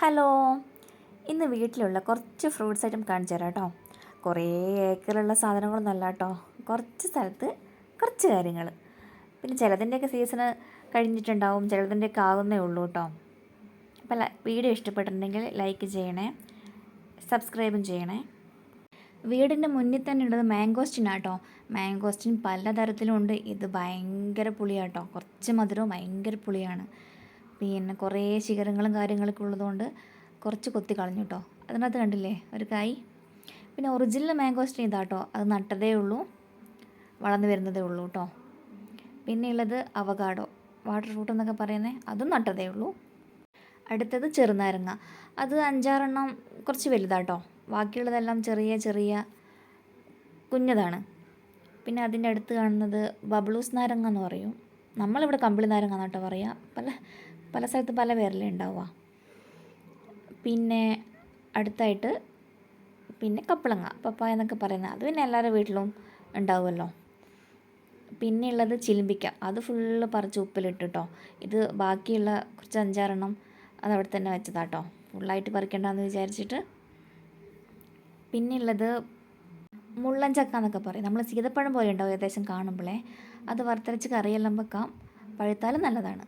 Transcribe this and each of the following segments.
Hello. ഇന്ന് വീട്ടിലുള്ള കുറച്ച് ഫ്രൂട്ട്സ് ഐറ്റം കാണിച്ചു തരാം കേട്ടോ. കുറേ ഏക്കറുള്ള സാധനങ്ങളൊന്നും അല്ല കേട്ടോ. കുറച്ച് സ്ഥലത്ത് കുറച്ച് കാര്യങ്ങൾ. പിന്നെ ചിലതിന്റെയൊക്കെ സീസണ് കഴിഞ്ഞിട്ടുണ്ടാവും ചിലതിന്റെയൊക്കെ ആകുന്നേ ഉള്ളൂ കേട്ടോ. അപ്പോൾ വീഡിയോ ഇഷ്ടപ്പെട്ടിട്ടുണ്ടെങ്കിൽ ലൈക്ക് ചെയ്യണേ സബ്സ്ക്രൈബും ചെയ്യണേ. വീടിന്റെ മുന്നിൽ തന്നെ ഉള്ളത് മാംഗോസ്റ്റിനാണ് കേട്ടോ. മാംഗോസ്റ്റിൻ പലതരത്തിലുണ്ട് ഇത് ഭയങ്കര പുളിയാട്ടോ കുറച്ച് മധുരവും ഭയങ്കര പുളിയാണ്. പിന്നെ കുറേ ശിഖരങ്ങളും കാര്യങ്ങളൊക്കെ ഉള്ളതുകൊണ്ട് കുറച്ച് കൊത്തി കളഞ്ഞു കേട്ടോ അതിനകത്ത് കണ്ടില്ലേ? ഒരു കായ്. പിന്നെ ഒറിജിനൽ മാംഗോസ്റ്റിൻ ഇതാട്ടോ അത് നട്ടതേ ഉള്ളൂ. വളർന്നു വരുന്നതേ ഉള്ളൂ കേട്ടോ പിന്നെ ഉള്ളത് അവകാഡോ വാട്ടർ ഫ്രൂട്ട് എന്നൊക്കെ പറയുന്നത് അതും നട്ടതേ ഉള്ളൂ. അടുത്തത് ചെറുനാരങ്ങ. അത് അഞ്ചാറെണ്ണം കുറച്ച് വലുതാട്ടോ ബാക്കിയുള്ളതെല്ലാം ചെറിയ ചെറിയ കുഞ്ഞതാണ്. പിന്നെ അതിന്റെ അടുത്ത് കാണുന്നത് ബബ്ലൂസ് നാരങ്ങ എന്ന് പറയും. നമ്മളിവിടെ കമ്പിളി നാരങ്ങ എന്നാട്ടോ പറയുക പല പല സ്ഥലത്ത് പല പേരല്ലേ ഉണ്ടാവുക പിന്നെ അടുത്തായിട്ട് പിന്നെ കപ്പിളങ്ങ പപ്പായ എന്നൊക്കെ പറയുന്നത് അത് പിന്നെ എല്ലാവരുടെ വീട്ടിലും ഉണ്ടാവുമല്ലോ പിന്നെയുള്ളത് ചിലിമ്പിക്ക അത് ഫുള്ള് പറിച്ച് ഉപ്പിലിട്ടിട്ടോ. ഇത് ബാക്കിയുള്ള കുറച്ച് അഞ്ചാറെണ്ണം അത് അവിടെ തന്നെ വെച്ചതാട്ടോ. ഫുള്ളായിട്ട് പറിക്കണ്ടെന്ന് വിചാരിച്ചിട്ട്. പിന്നെയുള്ളത് മുള്ളൻ ചക്ക എന്നൊക്കെ പറയും. നമ്മൾ സീതപ്പഴം പോലെ ഉണ്ടാവും ഏകദേശം കാണുമ്പോഴേ അത് വറുത്തരച്ച് കറിയെല്ലാം വെക്കാം. പഴുത്താലും നല്ലതാണ്.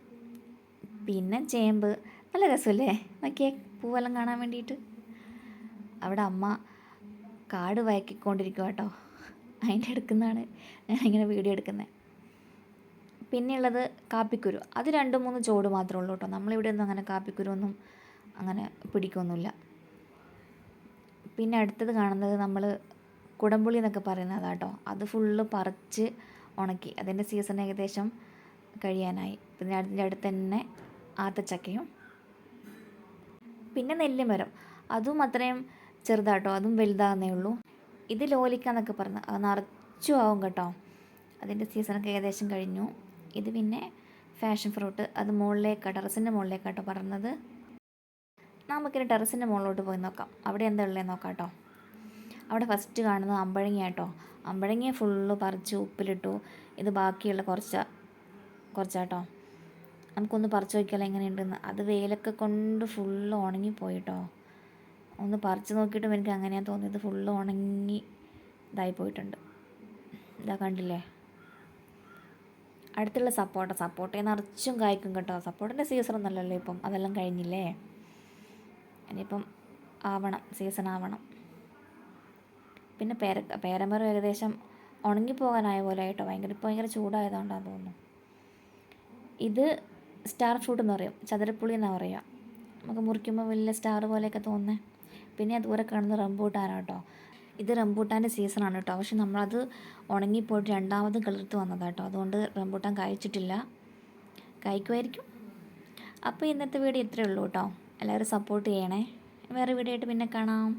പിന്നെ ചേമ്പ്. നല്ല രസമല്ലേ നോക്കിയേ പൂവെല്ലാം കാണാൻ വേണ്ടിയിട്ട്. അവിടെ അമ്മ കാട് വയക്കിക്കൊണ്ടിരിക്കുക കേട്ടോ അതിന്റെ എടുക്കുന്നതാണ് ഞാൻ ഇങ്ങനെ വീഡിയോ എടുക്കുന്നത് പിന്നെയുള്ളത് കാപ്പിക്കുരു. അത് രണ്ട് മൂന്ന് ചോട് മാത്രമേ ഉള്ളൂ കേട്ടോ നമ്മളിവിടെ ഒന്നും അങ്ങനെ കാപ്പിക്കുരു ഒന്നും അങ്ങനെ പിടിക്കൊന്നുമില്ല. പിന്നെ അടുത്തത് കാണുന്നത് നമ്മൾ കുടംപുളി എന്നൊക്കെ പറയുന്നത് കേട്ടോ അത് ഫുള്ള് പറിച്ച് ഉണക്കി. അതിന്റെ സീസൺ ഏകദേശം കഴിയാനായി. പിന്നെ അതിന്റെ അടുത്ത് തന്നെ ആത്തച്ചക്കയും പിന്നെ നെല്ലിമരം. അതും അത്രയും ചെറുതാട്ടോ. അതും വലുതാകുന്നേ ഉള്ളൂ. ഇത് ലോലിക്ക എന്നൊക്കെ പറഞ്ഞു അത് നിറച്ചു ആവും കേട്ടോ. അതിന്റെ സീസണൊക്കെ ഏകദേശം കഴിഞ്ഞു. ഇത് പിന്നെ ഫാഷൻ ഫ്രൂട്ട് അത് മുകളിലേക്ക് ടെറസിന്റെ മുകളിലേക്കാട്ടോ പറഞ്ഞത് നമുക്കിനി ടെറസിന്റെ മുകളിലോട്ട് പോയി നോക്കാം. അവിടെ എന്താ ഉള്ളതെന്ന് നോക്കാം കേട്ടോ അവിടെ ഫസ്റ്റ് കാണുന്നത് അമ്പഴങ്ങ കേട്ടോ അമ്പഴങ്ങ ഫുള്ള് പറിച്ച് ഉപ്പിലിട്ടു. ഇത് ബാക്കിയുള്ള കുറച്ച് കുറച്ചാട്ടോ. നമുക്കൊന്ന് പറിച്ച് നോക്കിയാലോ എങ്ങനെയുണ്ടെന്ന്. അത് വെയിലൊക്കെ കൊണ്ട് ഫുള്ള് ഉണങ്ങിപ്പോയിട്ടോ ഒന്ന് പറിച്ച് നോക്കിയിട്ടും എനിക്ക് അങ്ങനെയാണ് തോന്നിയത്. ഫുള്ള് ഉണങ്ങി ഇതായി പോയിട്ടുണ്ട്. ഇതാ കണ്ടില്ലേ? അടുത്തുള്ള സപ്പോട്ട. സപ്പോട്ടയെ നിറച്ചും കായ്ക്കും കേട്ടോ. സപ്പോട്ടന്റെ സീസൺ ഒന്നല്ലല്ലോ ഇപ്പം. അതെല്ലാം കഴിഞ്ഞില്ലേ? ഇനിയിപ്പം ആവണം. സീസൺ ആവണം. പിന്നെ പേര പേരമരം ഏകദേശം ഉണങ്ങിപ്പോകാനായ പോലെ ആയിട്ടോ ഭയങ്കര ഇപ്പോൾ ഭയങ്കര ചൂടായതുകൊണ്ടാണ് തോന്നുന്നു. ഇത് സ്റ്റാർ ഫ്രൂട്ട് എന്ന് പറയും. ചതുരപ്പുളി എന്നാണ് പറയുക നമുക്ക് മുറിക്കുമ്പോൾ വലിയ സ്റ്റാർ പോലെയൊക്കെ തോന്നുന്നത് പിന്നെ ദൂരെ കാണുന്ന റംബൂട്ടാനാണ് കേട്ടോ ഇത് റംബൂട്ടാന്റെ സീസണാണ് കേട്ടോ. പക്ഷെ നമ്മളത് ഉണങ്ങിപ്പോയിട്ട് രണ്ടാമതും കിളിർത്ത് വന്നതാണ് കേട്ടോ അതുകൊണ്ട് റംബൂട്ടാൻ കഴിച്ചിട്ടില്ല കഴിക്കുമായിരിക്കും അപ്പോൾ ഇന്നത്തെ വീഡിയോ ഇത്രയേ ഉള്ളൂ കേട്ടോ. എല്ലാവരും സപ്പോർട്ട് ചെയ്യണേ. വേറെ വീഡിയോ ആയിട്ട് പിന്നെ കാണാം.